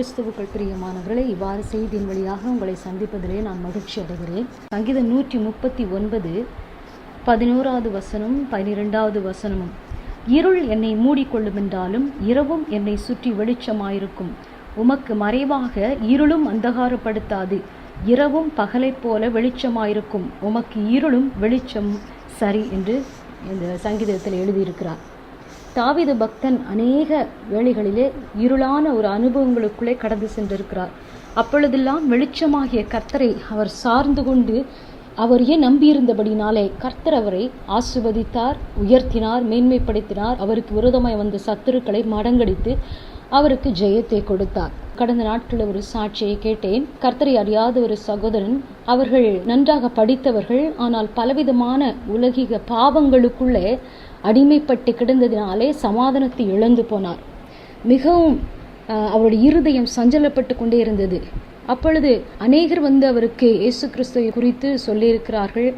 கிறிஸ்துவுக்குள் பிரியமானவர்களே இவ்வாறு செய்தியின் வழியாக உங்களை சந்திப்பதிலே நான் மகிழ்ச்சி அடைகிறேன். சங்கீதம் நூற்றி முப்பத்தி ஒன்பது பதினோராவது வசனம் பனிரெண்டாவது வசனமும் இருள் என்னை மூடிக்கொள்ளுமென்றாலும் இரவும் என்னை சுற்றி வெளிச்சமாயிருக்கும். உமக்கு மறைவாக இருளும் அந்தகாரப்படுத்தாது. இரவும் பகலைப் போல வெளிச்சமாயிருக்கும். உமக்கு இருளும் வெளிச்சம் சரி என்று இந்த சங்கீதத்தில் எழுதியிருக்கிறார். தாவிது பக்தன் அநேக வேளைகளிலே இருளான ஒரு அனுபவங்களுக்குள்ளே கடந்து சென்றிருக்கிறார். அப்பொழுதெல்லாம் வெளிச்சமாகிய கர்த்தரை அவர் சார்ந்து கொண்டு அவரையே நம்பியிருந்தபடினாலே கர்த்தர் அவரை ஆசிர்வதித்தார் உயர்த்தினார் மேன்மைப்படுத்தினார். அவருக்கு விரோதமாய் வந்த சத்துருக்களை மடங்கடித்து அவருக்கு ஜெயத்தை கொடுத்தார். கடந்த நாட்களில் ஒரு சாட்சியை கேட்டேன். கர்த்தரை அறியாத ஒரு சகோதரன் அவர்கள் நன்றாக படித்தவர்கள் ஆனால் பலவிதமான உலகிக பாவங்களுக்குள்ளே அடிமைப்பட்டு கிடந்ததினாலே சமாதானத்தை இழந்து போனார். மிகவும் அவருடைய இருதயம் சஞ்சலப்பட்டு கொண்டே இருந்தது. அப்பொழுது அநேகர் வந்து அவருக்கு இயேசு கிறிஸ்துவை குறித்து சொல்லியிருக்கிறார்கள்.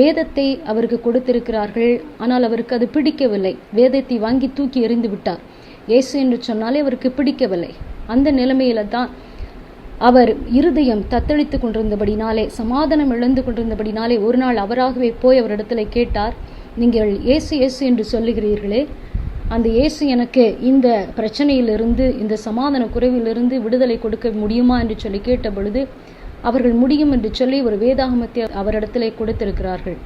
வேதத்தை அவருக்கு கொடுத்திருக்கிறார்கள். ஆனால் அவருக்கு அது பிடிக்கவில்லை. வேதத்தை வாங்கி தூக்கி எறிந்து விட்டார். இயேசு என்று சொன்னாலே அவருக்கு பிடிக்கவில்லை. அந்த நிலைமையில தான் அவர் இருதயம் தத்தளித்து கொண்டிருந்தபடினாலே சமாதானம் இழந்து கொண்டிருந்தபடினாலே ஒரு நாள் அவராகவே போய் அவரிடத்துல கேட்டார். நீங்கள் ஏசு ஏசு என்று சொல்லுகிறீர்களே அந்த இயேசு எனக்கு இந்த பிரச்சனையிலிருந்து இந்த சமாதான குறைவிலிருந்து விடுதலை கொடுக்க முடியுமா என்று சொல்லி கேட்ட பொழுது அவர்கள் முடியும் என்று சொல்லி ஒரு வேதாகமத்தை அவரிடத்திலே கொடுத்திருக்கிறார்கள்.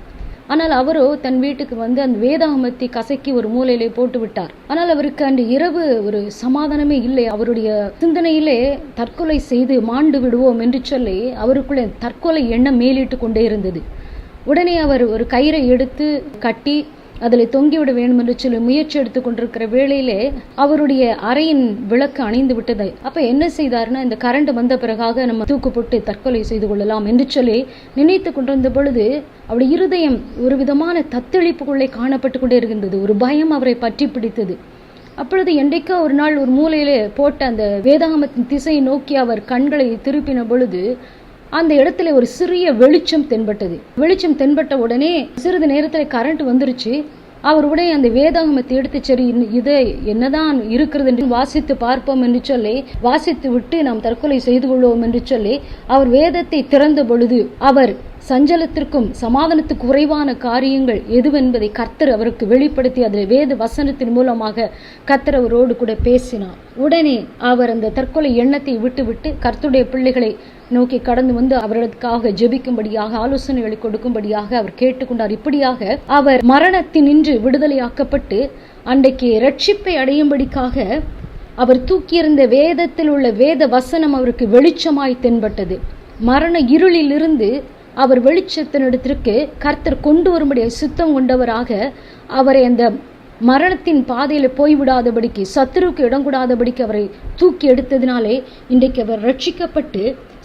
ஆனால் அவரோ தன் வீட்டுக்கு வந்து அந்த வேதாகமத்தை கசக்கி ஒரு மூலையிலே போட்டு விட்டார். ஆனால் அவருக்கு அன்று இரவு ஒரு சமாதானமே இல்லை. அவருடைய சிந்தனையிலே தற்கொலை செய்து மாண்டு விடுவோம் என்று சொல்லி அவருக்குள்ளே தற்கொலை எண்ணம் மேலிட்டு கொண்டே இருந்தது. உடனே அவர் ஒரு கயிறை எடுத்து கட்டி அதில் தொங்கிவிட வேண்டும் என்று சொல்லி முயற்சி எடுத்து கொண்டிருக்கிற வேளையிலே அவருடைய அறையின் விளக்கு அணைந்து விட்டது. அப்போ என்ன செய்தார்னா இந்த கரண்ட் வந்த பிறகாக நம்ம தூக்கு போட்டு தற்கொலை செய்து கொள்ளலாம் என்று சொல்லி நினைத்து கொண்டிருந்த பொழுது அவருடைய இருதயம் ஒரு விதமான தத்தளிப்புக்குள்ளே காணப்பட்டு கொண்டே இருக்கின்றது ஒரு பயம் அவரை பற்றி பிடித்தது. அப்பொழுது என்றைக்கோ ஒரு நாள் ஒரு மூலையிலே போட்ட அந்த வேதாகமத்தின் திசையை நோக்கி அவர் கண்களை திருப்பின பொழுது அந்த இடத்துல ஒரு சிறிய வெளிச்சம் தென்பட்டது. வெளிச்சம் தென்பட்ட உடனே சிறிது நேரத்தில் கரண்ட் வந்துருச்சு. அவர் உடனே அந்த வேதாகமத்தை எடுத்து சரி இது என்னதான் இருக்கிறது என்று வாசித்து பார்ப்போம் என்று சொல்லி வாசித்து விட்டு நாம் தற்கொலை செய்து கொள்வோம் என்று சொல்லி அவர் வேதத்தை திறந்த பொழுது அவர் சஞ்சலத்திற்கும் சமாதானத்துக்கு குறைவான காரியங்கள் எதுவென்பதை கர்த்தர் அவருக்கு வெளிப்படுத்தி அதில் வேத வசனத்தின் மூலமாக கர்த்தர் அவரோடு கூட பேசினார். உடனே அவர் அந்த தற்கொலை எண்ணத்தை விட்டுவிட்டு கர்த்தருடைய பிள்ளைகளை நோக்கி கடந்து வந்து அவர்களுக்காக ஜெபிக்கும்படியாக ஆலோசனைகளை கொடுக்கும்படியாக அவர் கேட்டுக்கொண்டார். இப்படியாக அவர் மரணத்தினின்று விடுதலையாக்கப்பட்டு அன்றைக்கு ரட்சிப்பை அடையும்படிக்காக அவர் தூக்கியிருந்த வேதத்தில் உள்ள வேத வசனம் அவருக்கு வெளிச்சமாய் தென்பட்டது. மரண இருளிலிருந்து அவர் வெளிச்சத்தினிடத்திற்கு கர்த்தர் கொண்டு வரும்படி சுத்தம் கொண்டவராக அவரை அந்த மரணத்தின் பாதையில் போய்விடாதபடிக்கு சத்துருவுக்கு இடம் கூடாதபடிக்கு அவரை தூக்கி எடுத்ததினாலே இன்றைக்கு அவர் ரட்சிக்கப்பட்டு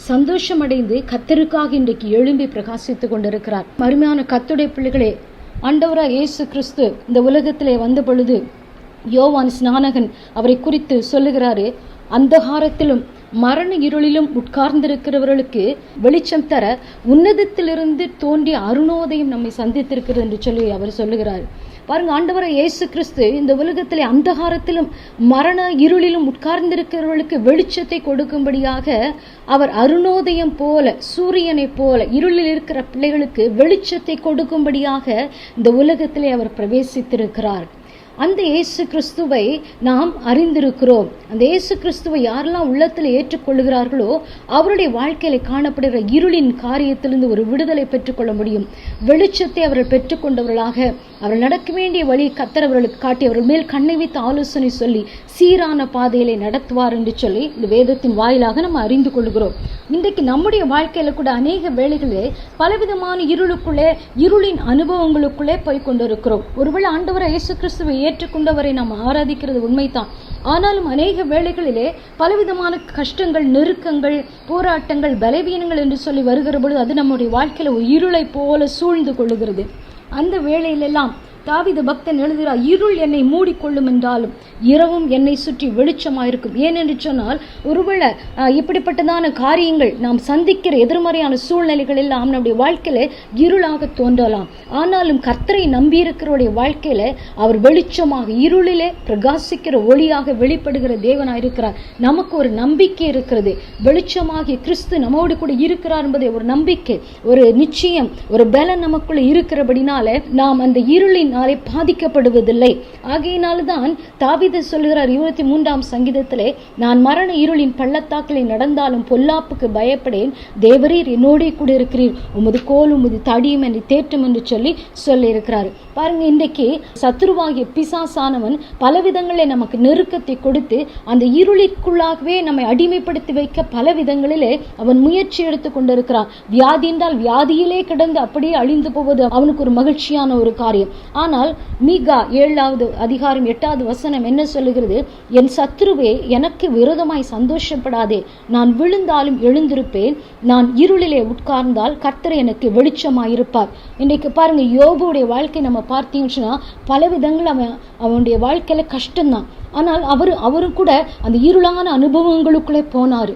சந்தோஷமடைந்து கத்தருக்காக இன்றைக்கு எழும்பி பிரகாசித்துக் கொண்டிருக்கிறார். மருமையான கத்துடைய பிள்ளைகளே ஆண்டவராக இயேசு கிறிஸ்து இந்த உலகத்திலே வந்த பொழுது யோவான் ஸ்நானகன் அவரை குறித்து சொல்லுகிறாரு அந்தகாரத்திலும் மரண இருளிலும் உட்கார்ந்திருக்கிறவர்களுக்கு வெளிச்சம் தர உன்னதத்திலிருந்து தோன்றிய அருணோதயம் நம்மை சந்தித்திருக்கிறது என்று சொல்லி அவர் சொல்லுகிறார். பாருங்க ஆண்டவரை இயேசு கிறிஸ்து இந்த உலகத்திலே அந்தகாரத்திலும் மரண இருளிலும் உட்கார்ந்திருக்கிறவர்களுக்கு வெளிச்சத்தை கொடுக்கும்படியாக அவர் அருணோதயம் போல சூரியனைப் போல இருளில் இருக்கிற பிள்ளைகளுக்கு வெளிச்சத்தை கொடுக்கும்படியாக இந்த உலகத்திலே அவர் பிரவேசித்திருக்கிறார். அந்த இயேசு கிறிஸ்துவை நாம் அறிந்திருக்கிறோம். அந்த இயேசு கிறிஸ்துவை யாரெல்லாம் உள்ளத்தில் ஏற்றுக்கொள்கிறார்களோ அவருடைய வாழ்க்கையில் காணப்படுகிற இருளின் காரியத்திலிருந்து ஒரு விடுதலை பெற்றுக்கொள்ள முடியும். வெளிச்சத்தை அவர்கள் பெற்றுக்கொண்டவர்களாக அவர்கள் நடக்க வேண்டிய வழி கத்தர் அவர்களுக்கு காட்டி அவர்கள் மேல் கண்ணை வைத்து ஆலோசனை சொல்லி சீரான பாதையிலே நடத்துவார் என்று சொல்லி இந்த வேதத்தின் வாயிலாக நம்ம அறிந்து கொள்கிறோம் இன்றைக்கு நம்முடைய வாழ்க்கையில் கூட அநேக வேளைகளே பலவிதமான இருளுக்குள்ளே இருளின் அனுபவங்களுக்குள்ளே போய் கொண்டிருக்கிறோம் ஒருவேளை ஆண்டவர் இயேசு கிறிஸ்துவை ஏற்றுக்கொண்டவரை நாம் ஆராதிக்கிறது உண்மைதான். ஆனாலும் அநேக வேளைகளிலே பலவிதமான கஷ்டங்கள் நெருக்கங்கள் போராட்டங்கள் பலவீனங்கள் என்று சொல்லி வருகிற பொழுது அது நம்முடைய வாழ்க்கையில ஒரு இருளை போல சூழ்ந்து கொள்ளுகிறது. அந்த வேளையிலெல்லாம் தாவித பக்தன் எழுதுகிறார் இருள் என்னை மூடிக்கொள்ளும் என்றாலும் இரவும் என்னை சுற்றி வெளிச்சமாயிருக்கும். ஏனென்று சொன்னால் ஒருவேளை இப்படிப்பட்டதான காரியங்கள் நாம் சந்திக்கிற எதிர்மறையான சூழ்நிலைகள் எல்லாம் நம்முடைய வாழ்க்கையில இருளாக தோன்றலாம். ஆனாலும் கர்த்தரை நம்பியிருக்கிறவருடைய வாழ்க்கையில அவர் வெளிச்சமாக இருளிலே பிரகாசிக்கிற ஒளியாக வெளிப்படுகிற தேவனாயிருக்கிறார். நமக்கு ஒரு நம்பிக்கை இருக்கிறது. வெளிச்சமாகிய கிறிஸ்து நம்மோடு கூட இருக்கிறார் என்பதை ஒரு நம்பிக்கை ஒரு நிச்சயம் ஒரு பலன் நமக்குள்ள இருக்கிறபடினால நாம் அந்த இருளினாலே பாதிக்கப்படுவதில்லை. ஆகையினால்தான் தாவித சொல்கிறார் இருபத்தி மூன்றாம் சங்கீதத்திலே நான் மரண இருளின் பள்ளத்தாக்கிலே நடந்தாலும் பொல்லாப்புக்கு பயப்படேன். தேவரீர் என்னோடே கூட இருக்கிறீர் உமது கோல் உமது தடியும் என்று தேற்றும் என்று சொல்லி சொல்லியிருக்கிறார். பாருங்க இன்றைக்கு சத்ருவாகிய பிசாசானவன் பல விதங்களில் நமக்கு நெருக்கத்தை கொடுத்து அந்த இருளிற்குள்ளாகவே நம்மை அடிமைப்படுத்தி வைக்க பல விதங்களிலே அவன் முயற்சி எடுத்து கொண்டிருக்கிறான். வியாதி என்றால் வியாதியிலே கிடந்து அப்படியே அழிந்து போவது அவனுக்கு ஒரு மகிழ்ச்சியான ஒரு காரியம். ஆனால் மீகா ஏழாவது அதிகாரம் எட்டாவது வசனம் என்ன சொல்லுகிறது? என் சத்ருவே எனக்கு விரோதமாய் சந்தோஷப்படாதே. நான் விழுந்தாலும் எழுந்திருப்பேன். நான் இருளிலே உட்கார்ந்தால் கர்த்தர் எனக்கு வெளிச்சமாயிருப்பார். இன்றைக்கு பாருங்க யோபுடைய வாழ்க்கை நம்ம பார்த்தீங்கன்னா பல விதங்கள் அவன் அவனுடைய வாழ்க்கையில கஷ்டம்தான். ஆனால் அவர் அவரும் கூட அந்த இருளான அனுபவங்களுக்குள்ளே போனார்.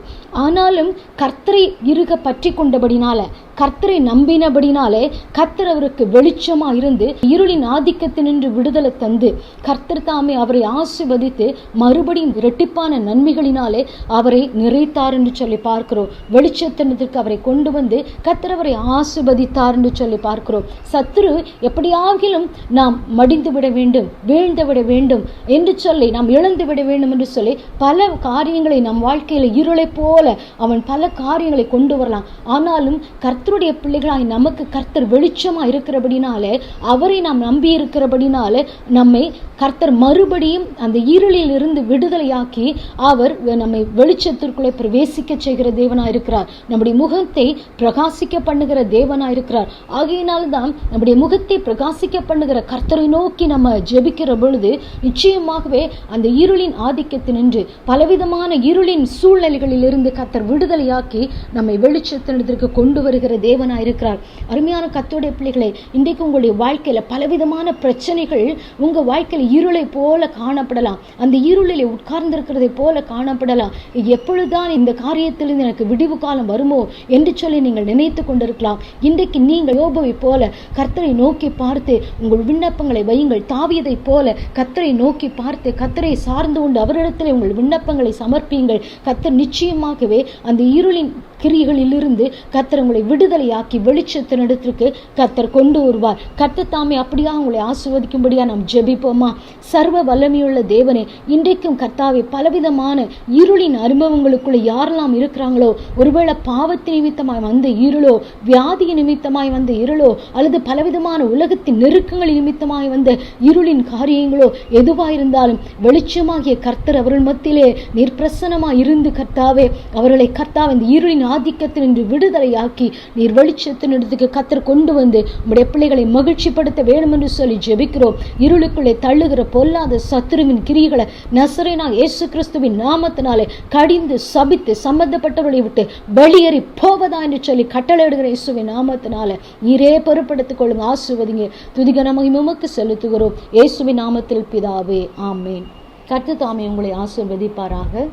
ஆனாலும் கர்த்தரை இருக பற்றி கொண்டபடினால கர்த்தரை நம்பினபடினாலே கர்த்தர் அவருக்கு வெளிச்சமா இருந்து இருளின் ஆதிக்கத்தினின்று விடுதலை தந்து கர்த்தர் தாமே அவரை ஆசிர்வதித்து மறுபடியும் இரட்டிப்பான நன்மைகளினாலே அவரை நிறைத்தார் என்று சொல்லி பார்க்கிறோம். வெளிச்சத்தினத்திற்கு அவரை கொண்டு வந்து கர்த்தர் அவரை ஆசிர்வதித்தார் என்று சொல்லி பார்க்கிறோம். சத்துரு எப்படியாகிலும் நாம் மடிந்து விட வேண்டும் வீழ்ந்து விட வேண்டும் என்று சொல்லி நாம் இழந்து விட வேண்டும் என்று சொல்லி பல காரியங்களை நம் வாழ்க்கையில் இருளை போல அவன் பல காரியங்களை கொண்டு வரலாம். ஆனாலும் கர்த்தருடைய பிள்ளைகளாய் நமக்கு கர்த்தர் வெளிச்சமா இருக்கிறபடினாலே அவரை நாம் நம்பி இருக்கிறபடினாலே நம்மை கர்த்தர் மறுபடியும் அந்த இருளில் இருந்து விடுதலையாக்கி அவர் நம்மை வெளிச்சத்திற்குள்ளே பிரவேசிக்க செய்கிற தேவனாக இருக்கிறார் நம்முடைய முகத்தை பிரகாசிக்க பண்ணுகிற தேவனா இருக்கிறார் ஆகையினால்தான் நம்முடைய முகத்தை பிரகாசிக்க பண்ணுகிற கர்த்தரை நோக்கி நம்ம ஜெபிக்கிற பொழுது நிச்சயமாகவே அந்த இருளின் ஆதிக்கத்தினின்று பலவிதமான இருளின் சூழ்நிலைகளில் இருந்து கர்த்தர் விடுதலையாக்கி நம்மை வெளிச்சத்தினத்திற்கு கொண்டு வருகிற தேவனா இருக்கிறார் அருமையான கத்தோடைய பிள்ளைகளை இன்றைக்கு உங்களுடைய வாழ்க்கையில பலவிதமான பிரச்சனைகள் உங்கள் வாழ்க்கையில் இருளை போல காணப்படலாம். அந்த இருளிலே உட்கார்ந்திருக்கிறதை போல காணப்படலாம். எப்பொழுதுதான் இந்த காரியத்திலிருந்து எனக்கு விடிவு காலம் வருமோ என்று சொல்லி நீங்கள் நினைத்து கொண்டிருக்கலாம். இன்றைக்கு நீங்கள் யோபவை போல கர்த்தரை நோக்கி பார்த்து உங்கள் விண்ணப்பங்களை வையுங்கள். தாவியதை போல கத்தரை நோக்கி பார்த்து கர்த்தரை சார்ந்து கொண்டு அவரிடத்தில் உங்கள் விண்ணப்பங்களை சமர்ப்பியுங்கள். கத்தர் நிச்சயமாகவே அந்த இருளின் கிரிகளிலிருந்து கர்த்தர் உங்களை விடுதலையாக்கி வெளிச்சத்தினிடத்திற்கு கர்த்தர் கொண்டு வருவார். கர்த்தர் தாமே அப்படியா உங்களை ஆசிர்வதிக்கும்படியா நாம் ஜெபிப்போமா? சர்வ வல்லமையுள்ள தேவனே இன்றைக்கும் கர்த்தாவே பலவிதமான இருளின் அனுபவங்களுக்குள்ள யாரெல்லாம் இருக்கிறாங்களோ ஒருவேளை பாவத்து நிமித்தமாய் வந்த இருளோ வியாதி நிமித்தமாய் வந்த இருளோ அல்லது பலவிதமான உலகத்தின் நெருக்கங்கள் நிமித்தமாய் வந்த இருளின் காரியங்களோ எதுவாயிருந்தாலும் வெளிச்சமாகிய கர்த்தர் அவர்கள் மத்தியிலே நிர்பிரசனமாக இருந்து கர்த்தாவே அவர்களை கர்த்தாவை இந்த இருளின் ஆதிக்கத்தினின்று விடுதலையாக்கி நீர் வெளிச்சத்தின் இடத்துக்கு கத்தர் கொண்டு வந்து உம்முடைய பிள்ளைகளை மகிழ்ச்சிப்படுத்த வேண்டும் என்று சொல்லி ஜெபிக்கிறோம். இருளுக்குள்ளே தள்ளுகிற பொல்லாத சத்துருவின் கிரிகளை நசரேனா இயேசு கிறிஸ்துவின் நாமத்தினாலே கடிந்து சபித்து சம்பந்தப்பட்டவர்களை விட்டு வெளியேறி போவதா என்று சொல்லி கட்டளையிடுகிற இயேசுவின் நாமத்தினால நீரே பொறுப்படுத்திக் கொள்ளுங்க ஆசுவதிங்க துதிகன நமக்கு செலுத்துகிறோம். இயேசுவின் நாமத்தில் பிதாவே ஆமேன். கர்த்தர் தாமே உங்களை ஆசிர்வதிப்பாராக.